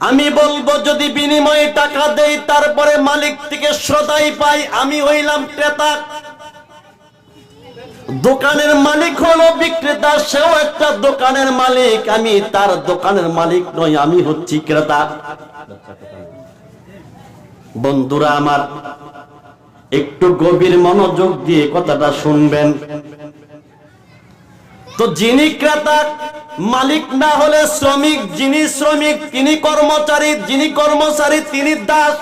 আমি বলব, যদি বিনিময়ে টাকা দেই, তারপরে মালিক থেকে শ্রদ্ধাই পাই, আমি হইলাম ক্রেতা। দোকানের মালিক হলো বিক্রেতা, সেও একটা দোকানের মালিক, আমি তার দোকানের মালিক নই, আমি হচ্ছি ক্রেতা। বন্ধুরা আমার, একটু গভীর মনোযোগ দিয়ে কথাটা শুনবেন। তো যিনি ক্রেতা, মালিক না হলে শ্রমিক, যিনি শ্রমিক, তিনি কর্মচারী, যিনি কর্মচারী, তিনি দাস।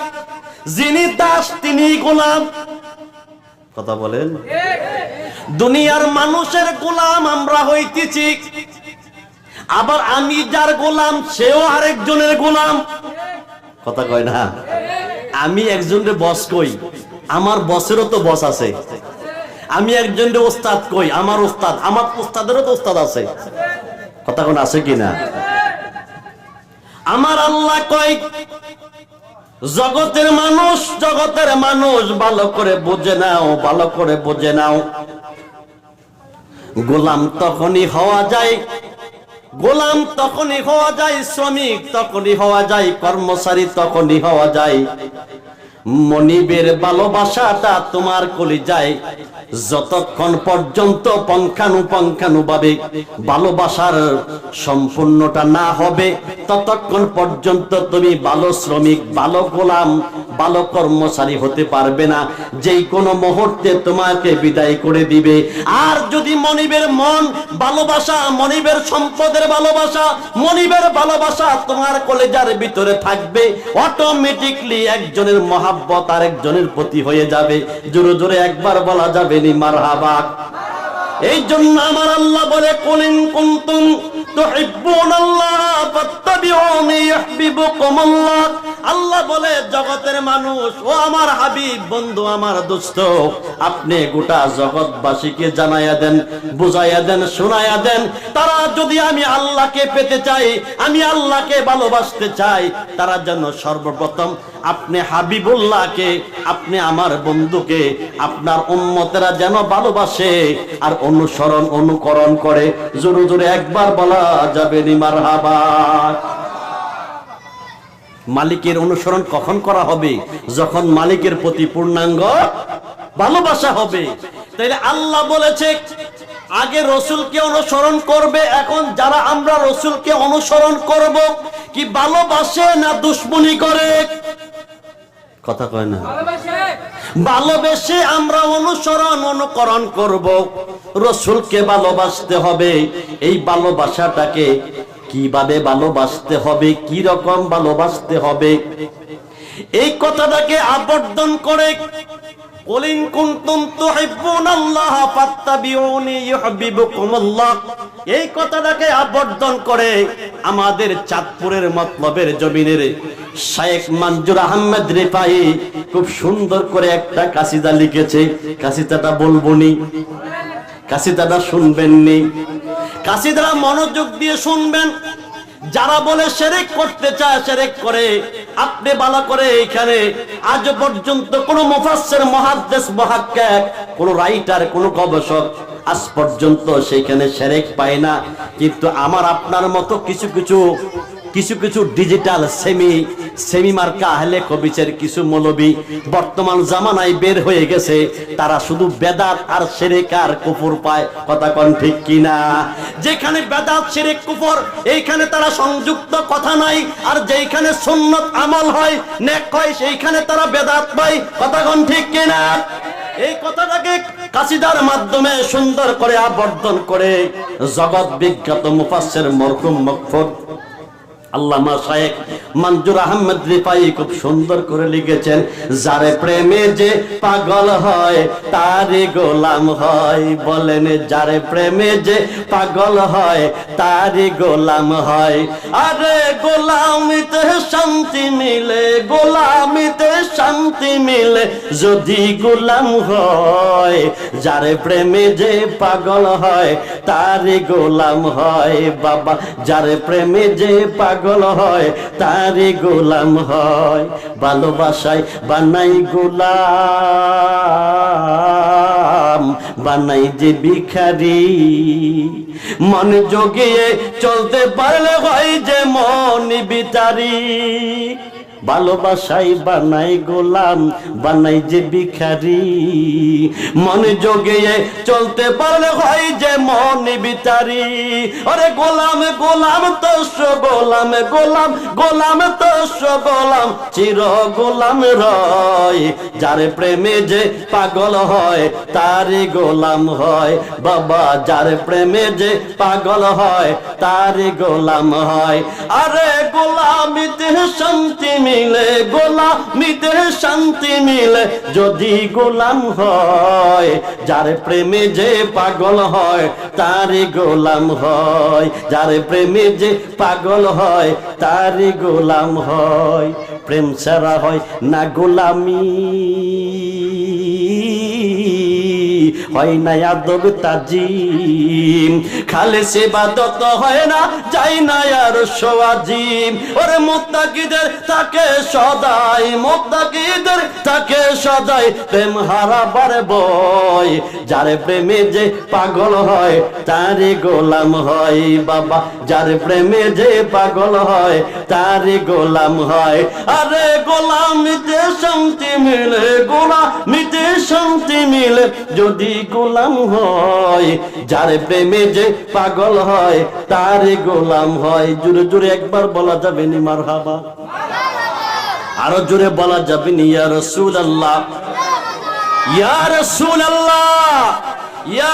যিনি দাস, তিনি গোলাম। কথা বলেন? দুনিয়ার মানুষের গোলাম আমরা হইতেছি। আবার আমি যার গোলাম, সেও আরেকজনের গোলাম। কথা কয় না? আমি একজনের বস কই? আমার বসেরও তো বস আছে। আমি একজনের ওস্তাদ কই, আমার ওস্তাদ, আমার ওস্তাদেরও তো ওস্তাদ আছে। কথা কোন আছে কিনা আমার আল্লাহ কয়, জগতের মানুষ জগতের মানুষ, ভালো করে বুঝে নাও, ভালো করে বুঝে নাও। গোলাম তখনই হওয়া যায়, গোলাম তখনই হওয়া যায়, শ্রমিক তখনই হওয়া যায়, কর্মচারী তখনই হওয়া যায়। মনিবের ভালোবাসাটা তোমার কলি যায় যতক্ষণ পর্যন্ত পঙ্খানু ভাবে ভালোবাসার সম্পূর্ণটা না হবে, ততক্ষণ পর্যন্ত তুমি ভালো শ্রমিক ভালো গোলাম ভালো কর্মচারী হতে পারবে না। যেই কোনো মুহূর্তে তোমাকে বিদায় করে দিবে। আর যদি মনিবের মন ভালোবাসা মনিবের সম্পদের ভালোবাসা মনিবের ভালোবাসা তোমার কলেজার ভিতরে থাকবে অটোমেটিকলি একজনের মহাব্বত আর একজনের প্রতি হয়ে যাবে। জোরে জোরে একবার বলা যাবে নি মারহাবা। এই জন্য আমার আল্লাহ বলে কুলিন কুনতুম তুহিব্বুনাল্লাহ ফাত্তাবিউনি ইউহিব্বুকুমুল্লাহ। আল্লাহ বলে, জগতের মানুষ, ও আমার হাবিব, বন্ধু আমার দোস্ত, আপনি গোটা জগৎবাসীকে জানাইয়া দেন, বুঝাইয়া দেন, শোনাইয়া দেন। তারা যদি আমি আল্লাহকে পেতে চাই, আমি আল্লাহকে ভালোবাসতে চাই, তারা যেন সর্বপ্রথম আপনি হাবিবুল্লাহকে, আপনি আমার বন্ধুকে, আপনার উম্মতেরা যেন ভালোবাসে আর অনুসরণ, অনুকরণ করে। জোরে জোরে একবার বলা যাবে নিমার হাবা মালিকের অনুসরণ কখন করা হবে? যখন মালিকের প্রতি পূর্ণাঙ্গ ভালোবাসা হবে। তাইলে আল্লাহ বলেছে, আগে রসুলকে অনুসরণ করবে, এখন যারা আমরা রসুলকে অনুসরণ করব, কি ভালোবাসে না দুশ্মনী করে? কথা কয় না। ভালোবেসে আমরা অনুসরণ, অনুকরণ করব। রসুলকে ভালোবাসতে হবে। এই ভালোবাসাটাকে কীভাবে ভালোবাসতে হবে কি রকম ভালোবাসতে হবে? এই কথাটাকে আবর্তন করে, কলিন কুনতুম এই কথাটাকে আবর্তন করে, আমাদের চাঁদপুরের মতলবের জমিনের শেখ মঞ্জুর আহমেদ রেফাই খুব সুন্দর করে একটা কাসিদা লিখেছে। কাসিদাটা বলবনি কাসিদাটা শুনবেননি কাসিদারা মনোযোগ দিয়ে শুনবেন। যারা বলে সেরেক করতে চায়, সেরেক করে। আপনি বালা করে এইখানে আজ পর্যন্ত কোন মুফাসসির মহাদেশ মুহাক্কিক, কোন রাইটার, কোন গবেষক আজ পর্যন্ত সেখানে সেরেক পায় না। কিন্তু আমার, আপনার মতো কিছু কিছু কিছু কিছু ডিজিটাল সেমি সেমি মার্কা আহলে কবিচের কিছু মৌলবী বর্তমান জামানায় বের হয়ে গেছে। তারা শুধু বেদাত আর সেরেক আর কুফর পায়। কথা কন ঠিক কিনা? যেখানে বেদাত, সেরেক, কুফর, এইখানে তারা সংযুক্ত কথা নাই। আর যেখানে সুন্নত আমল হয়, নেক হয়, সেইখানে তারা বেদাত পায়। কথা কন ঠিক কিনা? এই কথাটাকে কাসিদার মাধ্যমে সুন্দর করে আবর্তন করে জগৎ বিখ্যাত মুফাসসির মরহুম মকফুর আল্লামা শায়েখ মঞ্জুর আহমদ রিপাই খুব সুন্দর করে লিখেছেন, যারে প্রেমে যে পাগল হয় তারে গোলাম হয়। বলেন, যারে প্রেমে যে পাগল হয় তারে গোলাম হয়। আরে গোলামিতে শান্তি মিলে, গোলামিতে শান্তি মিলে, যদি গোলাম হয়, যারে প্রেমে যে পাগল হয় তারে গোলাম হয়। বাবা, যারে প্রেমে যে পাগল হয়, তারে গোলাম হয়, ভালোবাসায় বানাই গোলাম, বানাই যে ভিখারি। মন যোগিয়ে চলতে পারলে হয় যে মন বিতারি ভালোবাসাই বানাই গোলাম, বানাই যে ভিখারি। মন যোগিয়ে চলতে পারলে হয় যে মন বিতারি আরে গোলাম গোলাম তোষ গোলাম গোলাম গোলাম তোষ গোলাম, চির গোলাম রয়। যার প্রেমে যে পাগল হয়, তারই গোলাম হয়। বাবা, যার প্রেমে যে পাগল হয়, তারই গোলাম হয়। আরে গোলামিতে শান্তি মিলে, গোলামিতে শান্তি মিলে। যদি গোলাম হয়, যার প্রেমে যে পাগল হয়, তারই গোলাম হয়। যার প্রেমে যে পাগল হয়, তারই গোলাম হয়। প্রেম ছাড়া হয় না গোলামি। হয় না আদব তাজিম। খালে সেবাদত হয় না, যাই না আর সোয়াজিম। ওরে মোত্তাকিদের তাকে সদাই, মোত্তাকিদের তাকে সদাই, প্রেম হারাবার বয়। যারে প্রেমে যে পাগল হয়, তারে গোলাম হয় বাবা। যার প্রেমে যে পাগল হয়, তারে গোলাম হয়। আরে গোলামিতে শান্তি মিলে, গোলাম গোলামিতে শান্তি মিলে, যদি গোলাম হয়, যার প্রেমে যে পাগল হয় তারে গোলাম হয়। জোরে জোরে একবার বলা যাবে নি মার হাবা আরও জোরে বলা যাবে নি, ইয়া রসুল আল্লাহ আল্লাহ ইয়া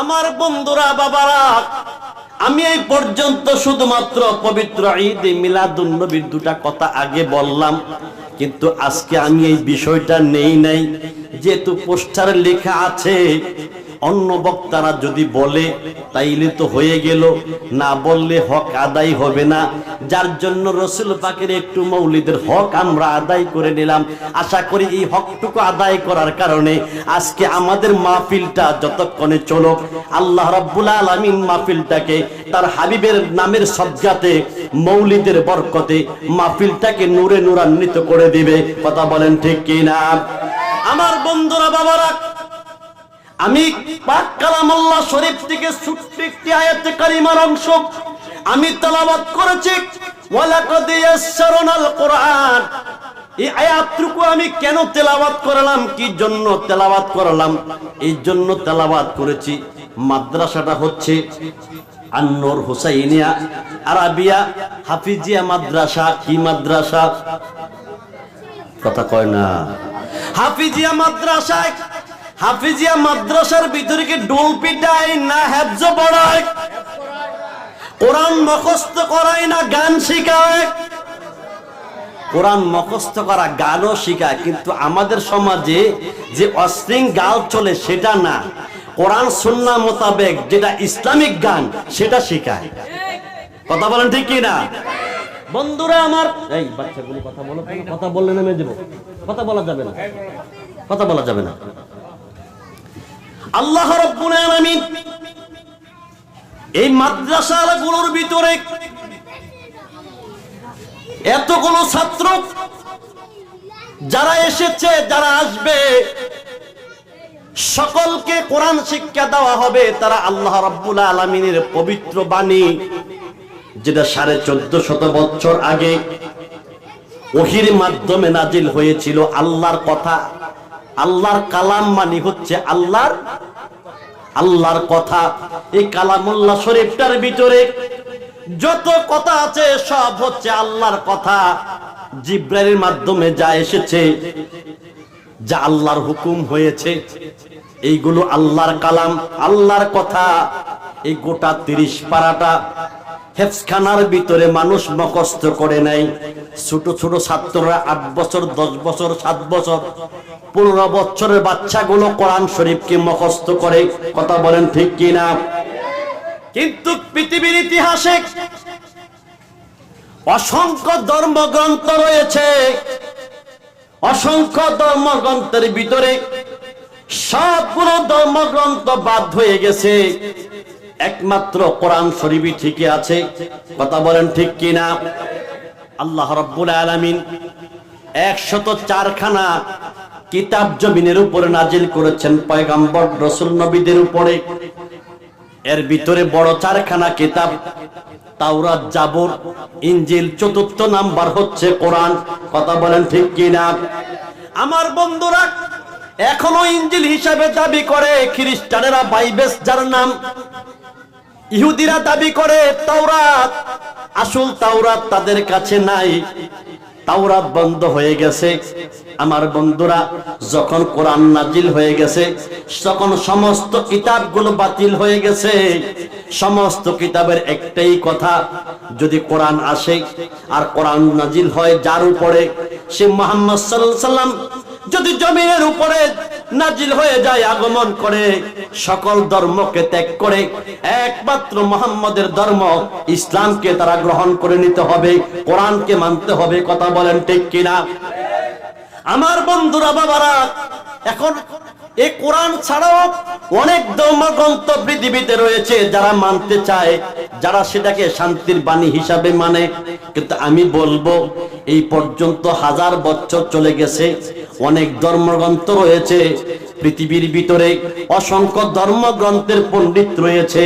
আমার বন্ধুরা, বাবারা, আমি এই পর্যন্ত শুধুমাত্র পবিত্র ঈদ মিলাদুন নবীর দুটা কথা আগে বললাম। কিন্তু আজকে আমি এই বিষয়টা নেই নাই। যেহেতু পোস্টার লেখা আছে অন্য বক্তারা যদি বলে, তাইলে তো হয়ে গেল। না বললে হক আদায় হবে না। যার জন্য রসুল পাকের একটু মৌলিদের হক আমরা আদায় করে নিলাম। আশা করি এই হকটুকু আদায় করার কারণে আজকে আমাদের মাহফিলটা যতক্ষণে চলুক, আল্লাহ রাব্বুল আলামিন মাহফিলটাকে তার হাবিবের নামের সজ্জাতে, মৌলিদের বরকতে মাহফিলটাকে নূরে নূরান্বিত করে দিবে। কথা বলেন ঠিক কি না আমার বন্ধুরা, বাবারা আমি পাক কালামুল্লাহ শরীফ থেকে ছোট্ট একটি আয়াতে কারিমার অংশ আমি তেলাওয়াত করেছি, ওয়ালাকাদ ইয়াসসারনাল কোরআন। এই আয়াতটুকু আমি কেন তেলাওয়াত করলাম? কি জন্য তেলাওয়াত করলাম? এই জন্য তেলাওয়াত করেছি, মাদ্রাসাটা হচ্ছে আন্নর হুসাইনিয়া আরাবিয়া হাফিজিয়া মাদ্রাসা। কি মাদ্রাসা? কথা কয় না। হাফিজিয়া মাদ্রাসায় হাফিজিয়া মাদ্রাসার ভিতরে কি ডোল পিটায় না হেফজ পড়ায়? কোরআন মুখস্থ করায় না গান শিখায়? কোরআন মুখস্থ করা গানও শিখায়, কিন্তু আমাদের সমাজে যে অশ্লীল গাল চলে সেটা না। কোরআন সুন্না মোতাবেক যেটা ইসলামিক গান, সেটা শিখায়। কথা বলেন ঠিক কি না বন্ধুরা আমার এই বাচ্চাগুলো কথা বলো কথা বললে নেমে দেবো কথা বলা যাবে না। কথা বলা যাবে না। আল্লাহ রব্বুল আলামিন এই মাদ্রাসাগুলোর ভিতরে এতগুলো ছাত্র যারা এসেছে, যারা আসবে, সকলকে কোরআন শিক্ষা দেওয়া হবে। তারা আল্লাহ রাব্বুল আলামিনের পবিত্র বাণী, যেটা সাড়ে চোদ্দ শত বছর আগে ওহির মাধ্যমে নাজিল হয়েছিল। আল্লাহর কথা আল্লাহর কালাম মানে হচ্ছে আল্লাহর আল্লাহর কথা। এই কালামুল্লাহ শরীফটার ভিতরে যত কথা আছে সব হচ্ছে আল্লাহর কথা। জিব্রাইলের মাধ্যমে যা এসেছে, যা আল্লাহর হুকুম হয়েছে এইগুলো আল্লাহর কালাম, আল্লাহর কথা। এই গোটা তিরিশ পারাটা হেফসখানার ভিতরে মানুষ মকস্ত করে নাই। ছোট ছোট ছাত্ররা আট বছর, দশ বছর, সাত বছর, পনেরো বছরের বাচ্চাগুলো কোরআন শরীফকে মকস্ত করে। কথা বলেন ঠিক কিনা? কিন্তু পৃথিবীর ইতিহাসে অসংখ্য ধর্মগ্রন্থ রয়েছে। অসংখ্য ধর্মগ্রন্থের ভিতরে সবগুলো ধর্মগ্রন্থ বাদ হয়ে গেছে। একমাত্র কোরআন শরীফই ঠিকই আছে। কথা বলেন ঠিক কিনা? আল্লাহ রব্বুল আলামিন একশত চারখানা কিতাব জমিনের উপরে নাজিল করেছেন পয়গাম্বর রসুল নবীদের উপরে। এর ভিতরে বড় চারখানা কিতাব, তাওরাত, জাবর ইঞ্জিল চতুর্থ নাম্বার হচ্ছে কোরআন। কথা বলেন ঠিক কিনা? আমার বন্ধুরা এখনও ইঞ্জিল হিসাবে দাবি করে খ্রিস্টানেরা বাইবেস, যার নাম ইহুদিরা দাবি করে তাওরাত। আসল তাওরাত তাদের কাছে নাই। তাওরাত বন্ধ হয়ে গেছে। আমার বন্ধুরা, যখন কোরআন নাজিল হয়ে গেছে, তখন সমস্ত কিতাবগুলো বাতিল হয়ে গেছে। সমস্ত কিতাবের একটাই কথা, যদি কোরআন আসে, আর কোরআন নাজিল হয় যার উপরে, সে মোহাম্মদ সাল্লাম যদি জমিনের উপরে নাজিল হয়ে যায় আগমন করে, সকল ধর্মকে ত্যাগ করে, একমাত্র মোহাম্মদের ধর্ম ইসলামকে তারা গ্রহণ করে নিতে হবে, কোরআনকে মানতে হবে, কথা বলেন ঠিক কিনা? আমার বন্ধুরা, বাবারা, এখন এই কোরআন ছাড়াও অনেক ধর্মগ্রন্থ পৃথিবীতে রয়েছে যারা মানতে চায়, যারা সেটাকে শান্তির বাণী হিসাবে মানে। কিন্তু আমি বলব এই পর্যন্ত হাজার বছর চলে গেছে, অনেক ধর্মগ্রন্থ রয়েছে, পৃথিবীর ভিতরে অসংখ্য ধর্মগ্রন্থের পণ্ডিত রয়েছে,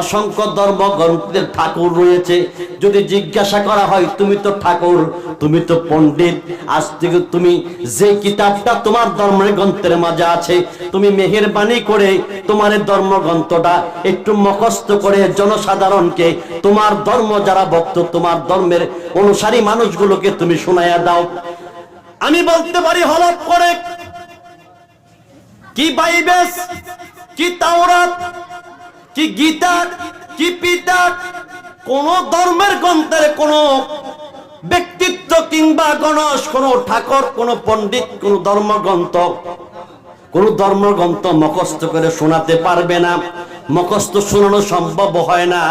অসংখ্য ধর্মগ্রন্থের ঠাকুর রয়েছে। যদি জিজ্ঞাসা করা হয়, তুমি তো ঠাকুর, তুমি তো পণ্ডিত, আজ থেকে তুমি যে কিতাবটা তোমার ধর্মের গ্রন্থের মাঝে আছে, তুমি মেহেরবানি করে তোমার ধর্মগ্রন্থটা একটু মুখস্থ করে জনসাধারণকে, তোমার ধর্ম যারা ভক্ত, তোমার ধর্মের অনুসারী মানুষগুলোকে তুমি শোনাইয়া দাও। আমি বলতে পারি হলপ করে। কি বাইবেস কি তাওরাত, কি গীতা, কি পিতা, কোন ধর্মের গ্রন্থের কোন ব্যক্তিত্ব কিংবা গণস কোন ঠাকুর, কোন পণ্ডিত, কোন ধর্মগ্রন্থ কোন ধর্মগ্রন্থ মুখস্থ করে শোনাতে পারবে না। মুখস্থ শোনানো সম্ভব হয় না।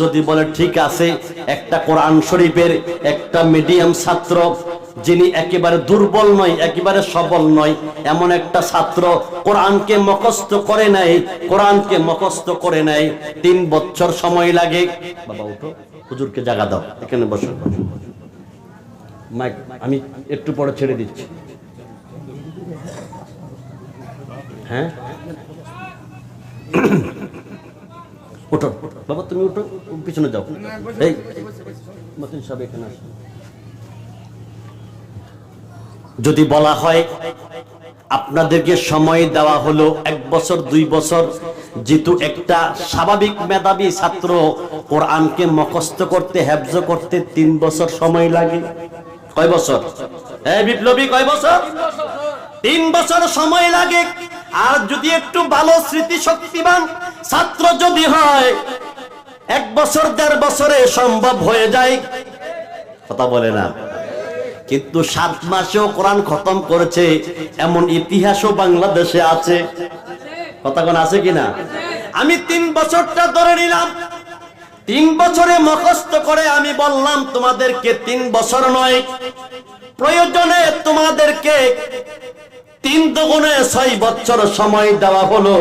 যদি বলে, ঠিক আছে, একটা কোরআন শরীফের একটা মিডিয়াম ছাত্র যিনি একেবারে দুর্বল নয়, একেবারে সবল নয়, এমন একটা ছাত্র কোরআনকে মুখস্থ করে নাই, কোরআনকে মুখস্থ করে নাই, তিন বছর সময় লাগে। বাবা, উঠো, হুজুরকে জায়গা দাও, এখানে বসো। মাইক, আমি একটু পরে ছেড়ে দিচ্ছি। হ্যাঁ? বাবা, তুমি উঠো, পিছনে যাও। এই, মতিন এখানে যদি বলা হয়, আপনাদেরকে সময় দেওয়া হলো এক বছর, দুই বছর, যেহেতু একটা স্বাভাবিক মেধাবী ছাত্র, কোরআনকে মুখস্থ করতে, হেফজ করতে তিন বছর সময় লাগে। কয় বছর? হ্যাঁ বিপ্লবী, কয় বছর? তিন বছর সময় লাগে। আর যদি একটু ভালো স্মৃতি শক্তিবান ছাত্র যদি হয়, এক বছর, দেড় বছরে সম্ভব হয়ে যায়। কথা বলে না। কিন্তু সাত মাসেও কোরআন খতম করেছে, এমন ইতিহাসও বাংলাদেশে আছে। কথা কোন আছে কিনা? আমি তিন বছরটা ধরে নিলাম। তিন বছরে মুখস্থ করে আমি বললাম, তোমাদেরকে তিন বছর নয়। প্রয়োজনে তোমাদেরকে তিন দুগুণে ছয় বছর সময় দেওয়া হলো।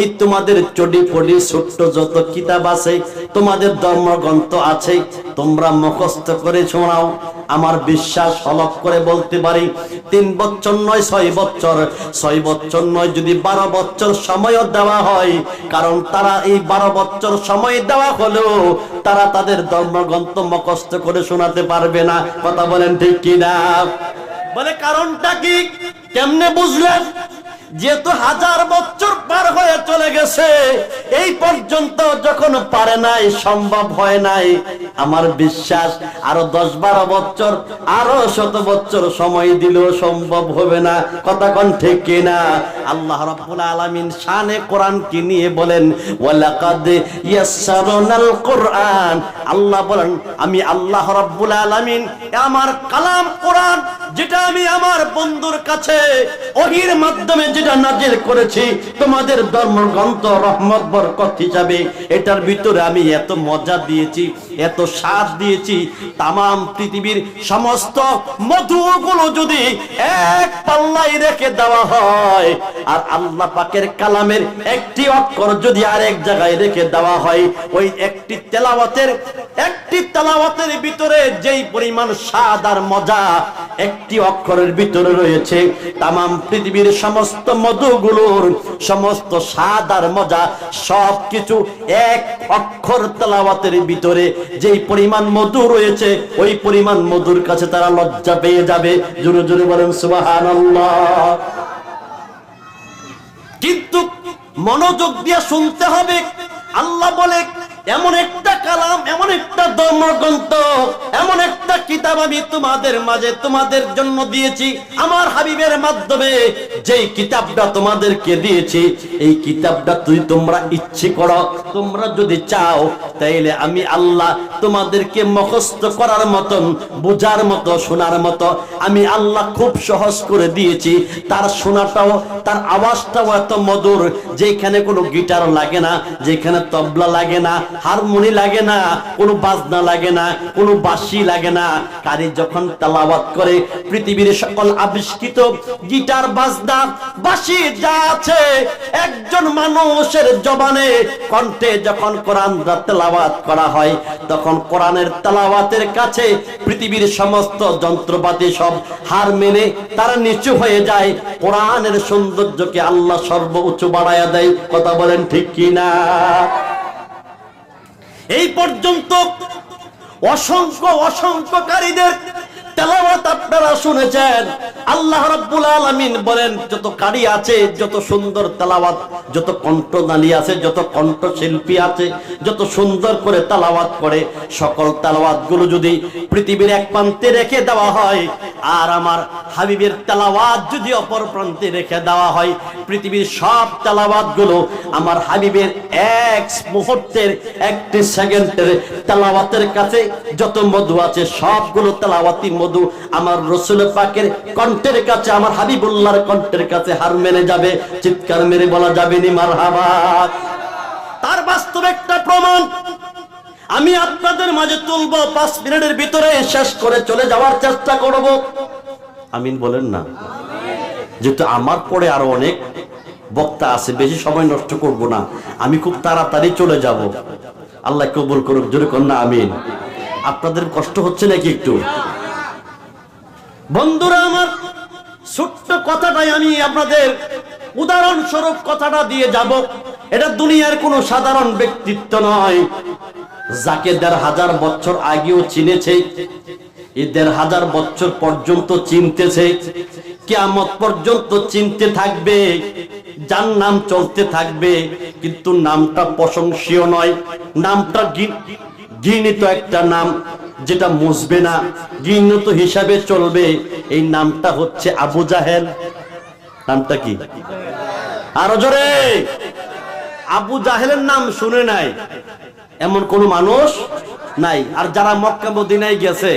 এই তোমাদের চডি ফডি ছোট্ট যত কিতাব আছে, তোমাদের ধর্মগ্রন্থ আছে, তোমরা মুখস্থ করে শোনাও। আমার বিশ্বাস হলক করে বলতে পারি, তিন বছর নয়, ছয় বছর। ছয় বছর নয় যদি বারো বছর সময়ও দেওয়া হয়, কারণ তারা এই বারো বছর সময় দেওয়া হলেও তারা তাদের ধর্মগ্রন্থ মুখস্থ করে শোনাতে পারবে না। কথা বলেন ঠিক কিনা? বলে কারণটা কি? Demne buzlar যেহেতু হাজার বছর পার হয়ে চলে গেছে, এই পর্যন্ত যখন পারে নাই, সম্ভব হয় নাই। আমার বিশ্বাস, আরও দশ বারো বছর, আরও শত বছর সময় দিলেও সম্ভব হবে না। কথা কোন ঠিক কিনা? আল্লাহ রাব্বুল আলামিন শানে কোরআন কি নিয়ে বলেন, ওয়ালাকাদ ইয়াসসারনাল কোরআন। আল্লাহ বলেন, আমি আল্লাহ রাব্বুল আলামিন, আমার কালাম কোরআন, যেটা আমি আমার বন্ধুর কাছে ওহির মাধ্যমে যেটা নাজিল করেছি, তোমাদের ধর্মগ্রন্থ রহমত, বরকত হিসাবে। এটার ভিতরে আমি এত মজা দিয়েছি, এত স্বাদ দিয়েছি, তামাম পৃথিবীর সমস্ত মধুগুলো যদি এক পাল্লাই রেখে দেওয়া হয়, আর আল্লাহ পাকের কালামের একটি অক্ষর যদি আরেক জায়গায় রেখে দেওয়া হয়, ওই একটি তেলাওয়াতের একটি তেলাওয়াতের ভিতরে যেই পরিমাণ স্বাদ আর মজা, একটি অক্ষরের ভিতরে রয়েছে, তামাম পৃথিবীর সমস্ত মধুগুলোর সমস্ত স্বাদ মজা সব কিছু এক অক্ষর তেলাওয়াতের ভিতরে। যেই পরিমাণ মধু রয়েছে, ওই পরিমাণ মধুর কাছে তারা লজ্জা পেয়ে যাবে। জোরে জোরে বলেন, সুবহানাল্লাহ। কিন্তু মনোযোগ দিয়ে শুনতে হবে। আল্লাহ বলে এমন একটা কালাম, এমন একটা ধর্মগ্রন্থ, এমন একটা কিতাব আমি তোমাদের মাঝে তোমাদের জন্য দিয়েছি, আমার হাবিবের মাধ্যমে। যেই কিতাবটা তোমাদেরকে দিয়েছি, এই কিতাবটা তুই তোমরা ইচ্ছে করো, তোমরা যদি চাও, তাইলে আমি আল্লাহ তোমাদেরকে মুখস্থ করার মতন, বোঝার মতো, শোনার মতো, আমি আল্লাহ খুব সহজ করে দিয়েছি। তার শোনাটাও, তার আওয়াজটাও এত মধুর, যেখানে কোনো গিটার লাগে না, যেখানে তবলা লাগে না হারমোনি লাগে না, কোনো বাজনা লাগে না, কোনো বাঁশি লাগে না। কারি যখন তালাবাত করে, পৃথিবীর সকল আবিষ্কৃত গিটার, বাজনা, বাঁশি যা আছে, একজন মানুষের জবানে কণ্ঠে যখন কোরআন তেলাওয়াত করা হয়, তখন কোরআনের তেলাওয়াতের কাছে পৃথিবীর সমস্ত যন্ত্রপাতি সব হার মেনে তারা নিচু হয়ে যায়। কোরআনের সৌন্দর্যকে আল্লাহ সর্ব উঁচু বাড়াইয়া দেয়। কথা বলেন ঠিক কি না এই পর্যন্ত অসংখ্য অসংখ্যকারীদের তেলাওয়াত আপনারা শুনেছেন। আল্লাহ রাব্বুল আলামিন বলেন, যত কারি আছে, যত সুন্দর তেলাওয়াত, যত কণ্ঠদানী আছে, যত কণ্ঠ শিল্পী আছে, যত সুন্দর করে তেলাওয়াত করে, সকল তেলাওয়াতগুলো যদি পৃথিবীর এক প্রান্তে রেখে দেওয়া হয়, আর আমার হাবিবের তেলাওয়াত যদি অপর প্রান্তে রেখে দেওয়া হয়, পৃথিবীর সব তেলাওয়াতগুলো আমার হাবিবের এক মুহূর্তের, একটি সেকেন্ডের তেলাওয়াতের কাছে যত মধু আছে, সবগুলো তেলাওয়াতি মধু আমার রসুল পাকের কণ্ঠের কাছে, আমার হাবিবুল্লাহর কণ্ঠের কাছে হার মেনে যাবে, চিৎকার মেরে বলা যাবে নি মার তার বাস্তব একটা প্রমাণ, আমি আপনাদের মাঝে তুলবো, পাঁচ মিনিটের ভিতরে শেষ করে চলে যাওয়ার চেষ্টা করব। আমিন বলেন না। যেহেতু আমার পরে আরও অনেক বক্তা আছে, বেশি সময় নষ্ট করব না। আমি খুব তাড়াতাড়ি চলে যাব। আল্লাহ কবুল করুক, জোরে কন্যা, আমিন। আপনাদের কষ্ট হচ্ছে নাকি একটু? বন্ধুরা আমার, ছোট্ট কথাটাই আমি আপনাদের উদাহরণস্বরূপ কথাটা দিয়ে যাব। এটা দুনিয়ার কোনো সাধারণ ব্যক্তিত্ব নয়। যাকে দেড় হাজার বছর আগেও চিনেছে এই দেড় হাজার বছর পর্যন্ত চিনতেছে, কেয়ামত পর্যন্ত চিনতে থাকবে, যার নাম চলতে থাকবে, কিন্তু নামটা প্রশংসীয় নয়। নামটা ঘৃণিত একটা নাম। যেটা মুছবে না, ঘৃণিত হিসাবে চলবে, এই নামটা হচ্ছে আবু জাহেল। নামটা কি? আরও জোরে! আবু জাহেলের নাম শুনে নাই। এমন কোন মানুষ নাই। আর যারা মক্কা মদিনায় গেছে,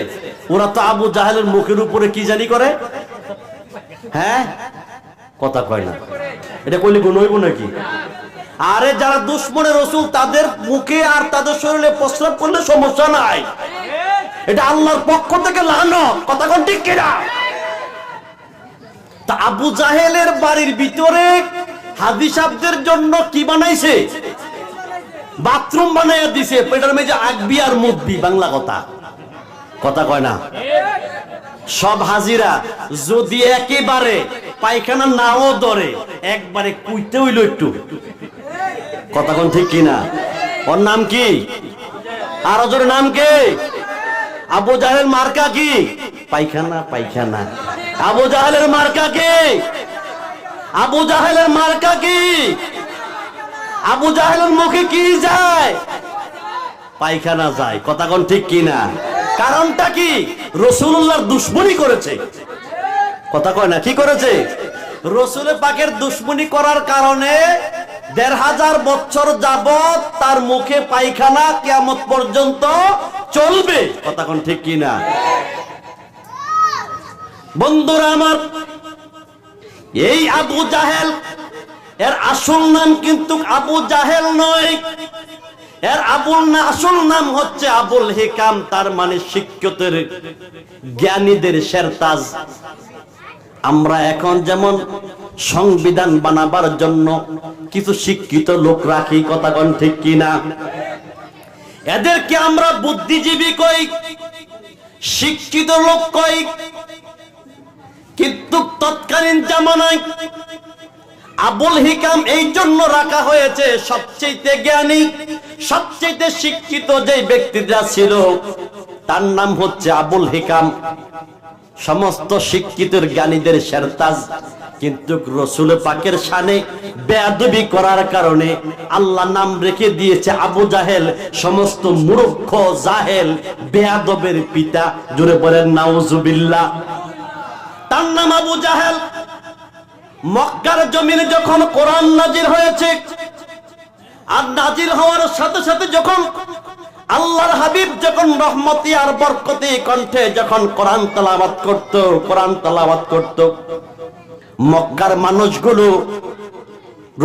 ওরা তো আবু জাহেলের মুখের উপরে কি জানি করে? হ্যাঁ? কথা কয় না। এটা কইলে গুণ হইব নাকি? আরে যারা দুশ্মনের রসুল, তাদের মুখে আর তাদের শরীরে প্রস্রাব করলে সমস্যা নাই। এটা আল্লাহর পক্ষ থেকে লানো কথা কোন ঠিক কিনা? তা আবু জাহেলের বাড়ির ভিতরে হাদিসাবদের জন্য কি বানাইছে? বাথরুম বানাইয়া দিছে। পেটার মেজে আগবি আর মুদবি বাংলা কথা। কথা কয় না? সব হাজিরা যদি একেবারে পায়খানা নাও ধরে, একবারে কুইতে হইল একটু। কথা কোন ঠিক কিনা? ওর নাম কি? আর ওজোর নাম কি? আবু জাহেল মার্কা কি? পায়খানা পায়খানা। আবু জাহেলের মার্কা কি? আবু জাহেলের মার্কা কি? আবু জাহেলের মুখে কি যায়? পায়খানা যায়। কথা কোন ঠিক কিনা কারণটা কি? রসুল্লাহর দুশ্মনী করেছে। কথা কয় না, কি করেছে? রসুল পাকের দুশ্মনী করার কারণে দেড় হাজার বছর যাবত তার মুখে পায়খানা কিয়ামত পর্যন্ত চলবে। কথা কোন ঠিক কিনা? বন্ধুরা আমার, এই আবু জাহেল, এর আসল নাম কিন্তু আবু জাহেল নয়। এর আবুল না, আসল নাম হচ্ছে আবুল হিকাম, তার মানে শিক্ষতের জ্ঞানীদের শেরতাজ। আমরা এখন যেমন সংবিধান বানাবার জন্য কিছু শিক্ষিত লোক রাখি, কথা কন ঠিক কিনা? এদেরকে আমরা বুদ্ধিজীবী কই, শিক্ষিত লোক কই? কিন্তু তৎকালীন জামানায় আবুল হিকাম এই জন্য রাখা হয়েছে সবচেয়ে জ্ঞানী সবচেয়ে শিক্ষিত যে ব্যক্তিরা ছিল, তার নাম হচ্ছে আবুল হিকাম। সমস্ত শিক্ষিত জ্ঞানীদের শেরতাজ। কিন্তু রসুল পাকের সানে বেয়াদবি করার কারণে আল্লাহ নাম রেখে দিয়েছে আবু জাহেল। সমস্ত মূর্খ, জাহেল, বেয়াদবের পিতা। জুড়ে বলেন, নাউজুবিল্লাহ। তার নাম আবু জাহেল। মক্কার জমিনে যখন কোরআন নাজির হয়েছে, আর নাজির হওয়ার সাথে সাথে যখন আল্লাহর হাবিব যখন রহমতি আর বরকতি কণ্ঠে যখন কোরআন তালাবাত করত, কোরআন তালাবাত করত, মক্কার মানুষগুলো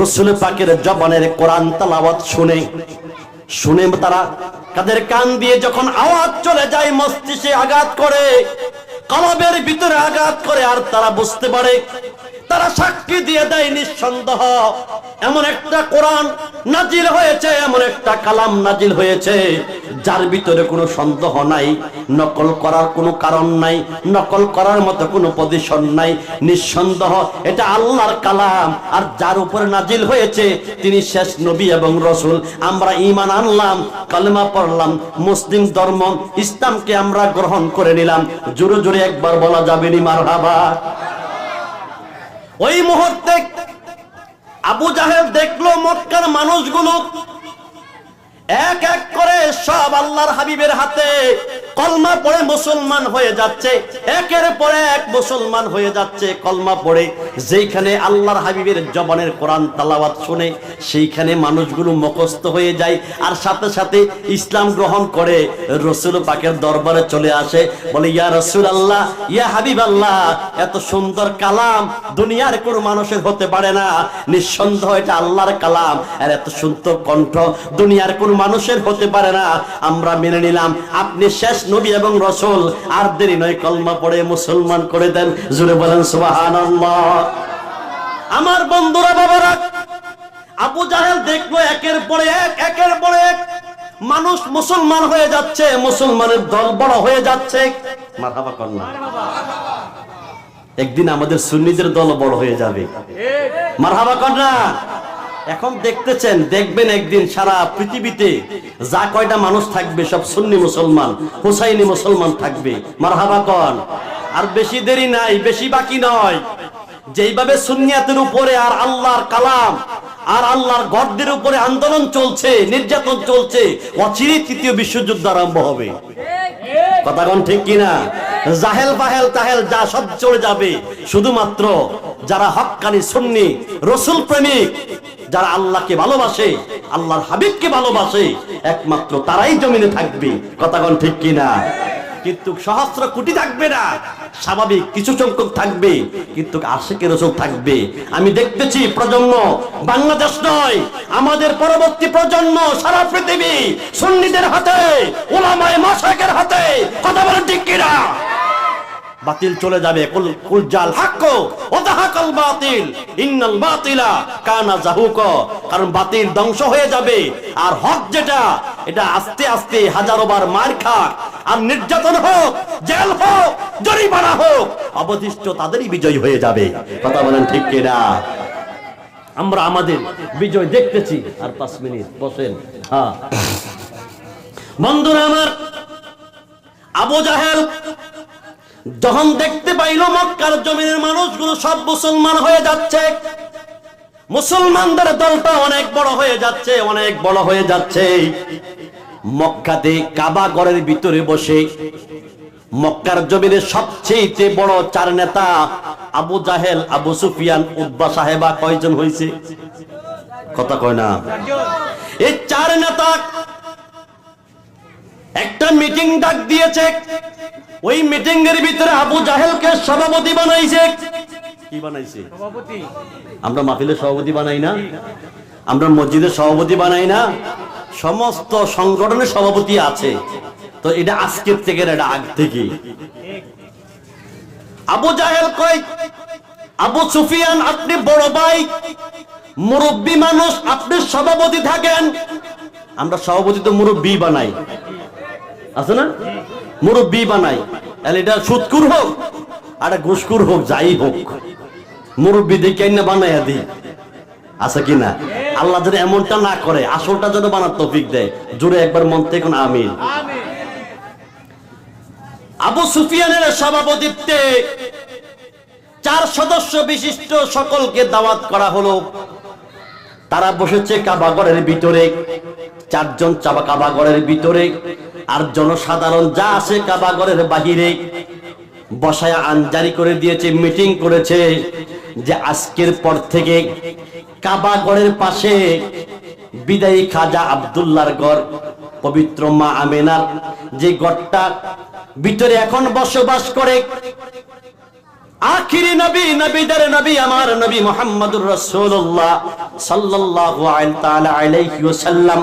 রসুল পাকের জবানের কোরআন তালাবাত শুনে শুনে তারা কাদের কান দিয়ে যখন আওয়াজ চলে যায়, মস্তিষ্কে আঘাত করে, কলবের ভিতরে আঘাত করে, আর তারা বুঝতে পারে তারা সাক্ষী দিয়ে দেয় নিঃসন্দেহ। এমন একটা কোরআন নাজিল হয়েছে, এমন একটা কালাম নাজিল হয়েছে, যার ভিতরে কোনো সন্দেহ নাই, নকল করার কোনো কারণ নাই, নকল করার মতো কোনো পজিশন নাই, নিঃসন্দেহ। এটা আল্লাহর কালাম, আর যার উপরে নাজিল হয়েছে তিনি শেষ নবী এবং রসুল। আমরা ইমান আনলাম, কালেমা পড়লাম, মুসলিম ধর্ম, ইসলামকে আমরা গ্রহণ করে নিলাম। জোরে জোরে একবার বলা যাবে নি মার ওই মুহূর্তে আবু জাহেল দেখল মক্কার মানুষগুলো এক এক করে সব আল্লাহর হাবিবের হাতে কলমা পড়ে মুসলমান হয়ে যাচ্ছে। একের পরে এক মুসলমান হয়ে যাচ্ছে কলমা পড়ে। যেইখানে আল্লাহর হাবিবের জবানের কোরআন তালাওয়াত শুনে, সেইখানে মানুষগুলো মুখস্থ হয়ে যায় আর সাথে সাথে ইসলাম গ্রহণ করে। রসুল পাকের দরবারে চলে আসে, বলে, ইয়া রসুল আল্লাহ ইয়া হাবিব আল্লাহ এত সুন্দর কালাম, দুনিয়ার কোন মানুষের হতে পারে না। নিঃসন্দেহ এটা আল্লাহর কালাম। আর এত সুন্দর কণ্ঠ, দুনিয়ার কোন মানুষের হতে পারে না। আমরা মেনে নিলাম, আপনি শেষ নবী এবং রসুল। আর দেরি নয়, কলমা পড়ে মুসলমান করে দেন। জুড়ে বলেন সুবাহান আমার বন্ধুরা, বাবারা, আবু জাহেল দেখল একের পরে এক, একের পরে এক। মানুষ মুসলমান হয়ে যাচ্ছে, মুসলমানের দল বড় হয়ে যাচ্ছে। একদিন আমাদের সুন্নিদের দল বড় হয়ে যাবে। মারহাবা কন্যা এখন দেখতেছেন, দেখবেন একদিন সারা পৃথিবীতে যা কয়টা মানুষ থাকবে, সব সুন্নি মুসলমান, হুসাইনি মুসলমান থাকবে। মারহাবা কন। আর বেশি দেরি নাই, বেশি বাকি নয়। যেইভাবে সুন্নিয়াতের উপরে আর আল্লাহর কালাম, আর আল্লাহর গর্দের উপরে আন্দোলন চলছে, নির্যাতন চলছে অচিরে তৃতীয় বিশ্বযুদ্ধ আরম্ভ হবে। কথা কোন ঠিক কিনা? জাহেল বাহেল তাহেল যা সব চলে যাবে। শুধুমাত্র যারা হক্কানি সুন্নি, রসুল প্রেমিক, যারা আল্লাহকে ভালোবাসে, আল্লাহর হাবিবকে ভালোবাসে, একমাত্র তারাই জমিনে থাকবে। কথা কোন ঠিক কিনা? কিন্তু সহস্র কোটি থাকবে না, স্বাভাবিক কিছু সংখ্যক থাকবে, কিন্তু আশেকে রসুল থাকবে। আমি দেখতেছি প্রজন্ম বাংলাদেশ নয়, আমাদের পরবর্তী প্রজন্ম সারা পৃথিবী সুন্নিদের হাতে ওলামায় মাসাকের হাতে। কথা বলেন ঠিক কিনা? বাতিল চলে যাবে। কারণ বাতিল ধ্বংস হয়ে যাবে। আর হক যেটা, এটা আস্তে আস্তে হাজারো বার মার খাক। আর নির্যাতন হোক, জেল হোক, জরিমানা হোক, অবশিষ্ট তাদেরই বিজয় হয়ে যাবে। কথা বলেন ঠিক কিনা? আমরা আমাদের বিজয় দেখতেছি। আর পাঁচ মিনিট, বসেন। হ্যাঁ। বন্ধুরা আমার, আবু জাহেল যখন দেখতে পাইল মক্কার জমিনের মানুষগুলো সব মুসলমান হয়ে যাচ্ছে। মুসলমানদের দলটা অনেক বড় হয়ে যাচ্ছে, অনেক বড় হয়ে যাচ্ছে। মক্কাতে কাবা ঘরের ভিতরে বসে মক্কার জমিনের সবচেয়ে বড় চার নেতা আবু জাহেল, আবু সুফিয়ান উদ্বা সাহেবা কয়জন হয়েছে কথা কয় না। এই চার নেতা একটা মিটিং ডাক দিয়েছে। ওই মিটিং এর ভিতরে আবু জাহেলকে সভাপতি বানাইছে। কি বানাইছে? আমরা মাহফিলের সভাপতি বানাই না। আমরা মসজিদের সভাপতি বানাই না। সমস্ত সংগঠনের সভাপতি আছে। তো এটা আজকের থেকে এটা আগ থেকে। আবু জাহেল কই আবু সুফিয়ান আপনি বড় ভাই। মুরব্বী মানুষ আপনি সভাপতি থাকেন। আমরা সভাপতি তো মুরব্বী বানাই। আছে না? মুরব্বী বানাই। তাহলে এটা সুৎকুর হোক, আর ঘুষকুর হোক, যাই হোক। মুরব্বী দেখে না বানাইয়া দিই আছে কি না? আল্লাহ যেন এমনটা না করে, আসলটা যেন বানার তৌফিক দেয়। জোরে একবার মন থেকে কোন আমিন। আবু সুফিয়ানের সভাপতিত্বে চার সদস্য বিশিষ্ট সকলকে দাওয়াত করা হলো। তারা বসেছে কাবাগরের ভিতরে, চারজন চাবা কাবাগরের ভিতরে। আর জনসাধারণ যা আছে কাবাগরের বাহিরে বসায় আনজারি করে দিয়েছে, মিটিং করেছে যে আজকের পর থেকে কাবাগরের পাশে বিদায়ী খাজা আব্দুল্লাহর গড় পবিত্র মা আমেনার যে গড়টা ভিতরে এখন বসবাস করে। আখিরি নবী, নবীদের নবী, আমার নবী মোহাম্মদুর রাসূলুল্লাহ সাল্লাল্লাহু আলাইহি ওয়াসাল্লাম।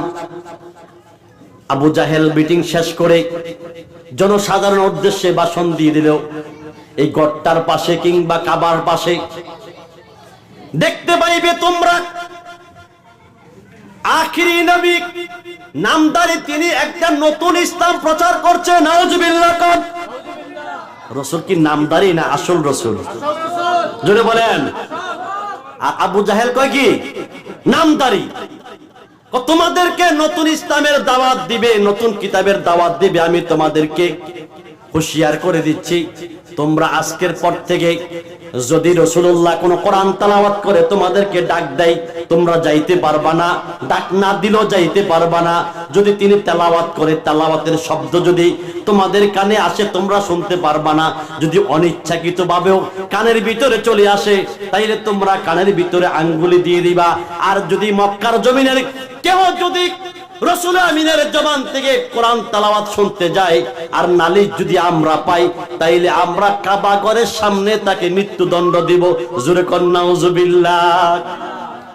আবু জাহেল মিটিং শেষ করে জনসাধারণ উদ্দেশ্যে ভাষণ দিয়ে দিল, এই গট্টার পাশে কিংবা কাবার পাশে দেখতে পাইবে তোমরা। আখিরি নবী নামদারি তিনি একটা নতুন ইসলাম প্রচার করছে নাউজুবিল্লাহ কর রসুল কি নামদারি না আসল রসুল? জোরে বলেন। আর আবু জাহেল কয় কি? নামদারি। তোমাদেরকে নতুন ইসলামের দাওয়াত দিবে নতুন কিতাবের দাওয়াত দিবে আমি তোমাদেরকে হুঁশিয়ার করে দিচ্ছি, তোমরা আজকের পর থেকে যদি রসুল্লাহ কোন কোরআন তালাওয়াত করে তোমাদেরকে ডাক দেয়, তোমরা যাইতে পারবা না। ডাক না দিলেও যাইতে পারবা না। যদি তিনি তেলাওয়াত করে, তেলাওয়াতের শব্দ যদি তোমাদের কানে আসে, তোমরা শুনতে পারবা না। যদি অনিচ্ছাকৃত ভাবেও কানের ভিতরে চলে আসে, তাইলে তোমরা কানের ভিতরে আঙ্গুলি দিয়ে দিবা। আর যদি মক্কার জমিনের কেউ যদি রসুল আমিনের থেকে কোরআন শুনতে আর নালিশ যদি আমরা পাই, তাইলে আমরা কাবাগরের সামনে তাকে মৃত্যুদণ্ড দিব। জুরে কন্যা